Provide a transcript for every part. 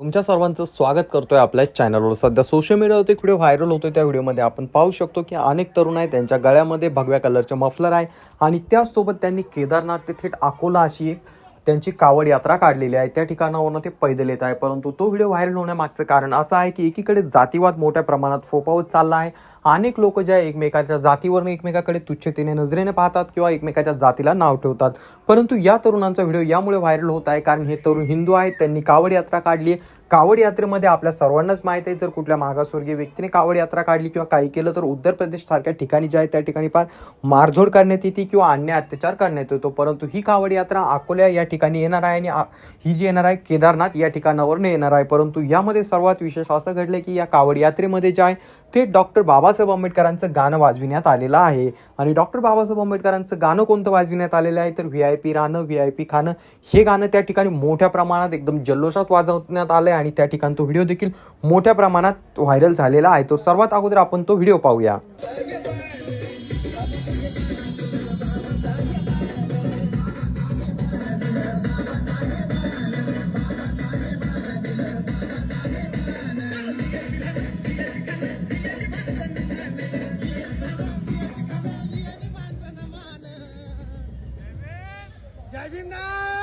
तुमच्या सर्वांचं स्वागत करतोय आपल्या चॅनलवर सध्या सोशल मीडियावरती एक व्हिडिओ व्हायरल होतोय. त्या व्हिडिओमध्ये आपण पाहू शकतो की अनेक तरुण आहे त्यांच्या गळ्यामध्ये भगव्या कलरचे मफलर आहे. आणि त्याचसोबत त्यांनी केदारनाथ ते थेट अकोला अशी एक त्यांची कावड यात्रा काढलेली आहे. त्या ठिकाणावरून ते पैदल येत आहे. परंतु तो व्हिडिओ व्हायरल होण्यामागचं कारण असं आहे की एकीकडे जातीवाद मोठ्या प्रमाणात फोपावत चालला आहे. अनेक लोक ज्या एकमेकाच्या जातीवरून एकमेकाकडे तुच्छतेने नजरेने पाहतात किंवा एकमेकाच्या जातीला नाव ठेवतात. परंतु या तरुणांचा व्हिडिओ यामुळे व्हायरल होत आहे. कारण हे तरुण हिंदू आहेत. त्यांनी कावड यात्रा काढली आहे. कावड यात्रेमध्ये आपल्या सर्वांनाच माहीत आहे. जर कुठल्या मागासवर्गीय व्यक्तीने कावड यात्रा काढली किंवा काही केलं तर उत्तर प्रदेशसारख्या ठिकाणी जे आहे त्या ठिकाणी फार मारझोड करण्यात येते किंवा अन्य अत्याचार करण्यात येतो. परंतु ही कावड यात्रा अकोल्या या ठिकाणी येणार आहे आणि ही जी येणार आहे केदारनाथ या ठिकाणावरून येणार आहे. परंतु यामध्ये सर्वात विशेष असं घडलं की या कावड यात्रेमध्ये जे आहे ते डॉक्टर बाबा बाबासाहेब आंबेडकरांचं गाणं वाजविण्यात आलेलं आहे. आणि डॉक्टर बाबासाहेब आंबेडकरांचं गाणं कोणतं वाजविण्यात आलेलं आहे? तर व्ही आय पी राहणं व्ही आय पी खाणं हे गाणं त्या ठिकाणी मोठ्या प्रमाणात एकदम जल्लोषात वाजवण्यात आलं आहे आणि त्या ठिकाणी तो व्हिडिओ देखील मोठ्या प्रमाणात व्हायरल झालेला आहे. तो सर्वात अगोदर आपण तो व्हिडिओ पाहूया. जय भीम ना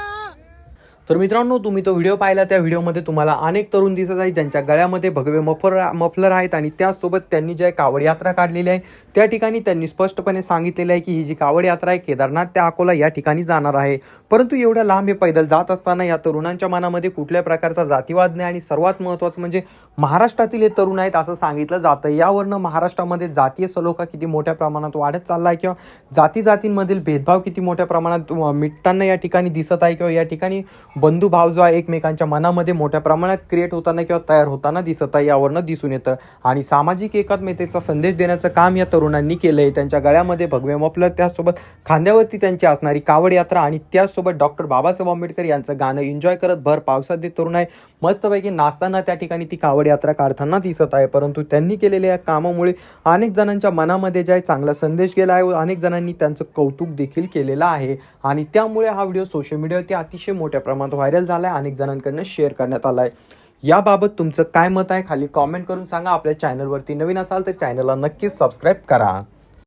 तर मित्रांनो तुम्ही तो व्हिडिओ पाहिला त्या व्हिडिओमध्ये तुम्हाला अनेक तरुण दिसत आहेत ज्यांच्या गळ्यामध्ये भगवे मफर मफलर आहेत आणि त्यासोबत त्यांनी जे कावड यात्रा काढलेली आहे. त्या ठिकाणी त्यांनी स्पष्टपणे सांगितलेलं आहे की ही जी कावड यात्रा आहे केदारनाथ त्या अकोला या ठिकाणी जाणार आहे. परंतु एवढ्या लांब हे पैदल जात असताना या तरुणांच्या मनामध्ये कुठल्या प्रकारचा जातीवाद नाही आणि सर्वात महत्त्वाचं म्हणजे महाराष्ट्रातील हे तरुण आहेत असं सांगितलं जातं. यावरनं महाराष्ट्रामध्ये जातीय सलोखा किती मोठ्या प्रमाणात वाढत चालला आहे किंवा जाती जातींमधील भेदभाव किती मोठ्या प्रमाणात मिटताना या ठिकाणी दिसत आहे किंवा या ठिकाणी बंधुभाव जो आहे एकमेकांच्या मनामध्ये मोठ्या प्रमाणात क्रिएट होताना किंवा तयार होताना दिसत आहे यावरनं दिसून येतं. आणि सामाजिक एकात्मतेचा संदेश देण्याचं काम या तरुणांनी केलं आहे त्यांच्या गळ्यामध्ये भगवे मफलर त्यासोबत खांद्यावरती त्यांची असणारी कावड यात्रा आणि त्याचसोबत डॉक्टर बाबासाहेब आंबेडकर यांचं गाणं एन्जॉय करत भर पावसात ते तरुण आहे. मस्तपैकी नाचताना त्या ठिकाणी ती कावड यात्रा काढताना दिसत आहे. परंतु त्यांनी केलेल्या या कामामुळे अनेक जणांच्या मनामध्ये जे आहे चांगला संदेश गेला आहे व अनेक जणांनी त्यांचं कौतुक देखील केलेलं आहे. आणि त्यामुळे हा व्हिडिओ सोशल मीडियावरती अतिशय मोठ्या प्रमाणात प्रमाणात व्हायरल झाला आहे अनेक जणांकडनं शेअर करण्यात आला आहे याबाबत तुमचं काय मत आहे? खाली कॉमेंट करून सांगा. आपल्या चॅनलवरती नवीन असाल तर चॅनलला नक्कीच सबस्क्राईब करा.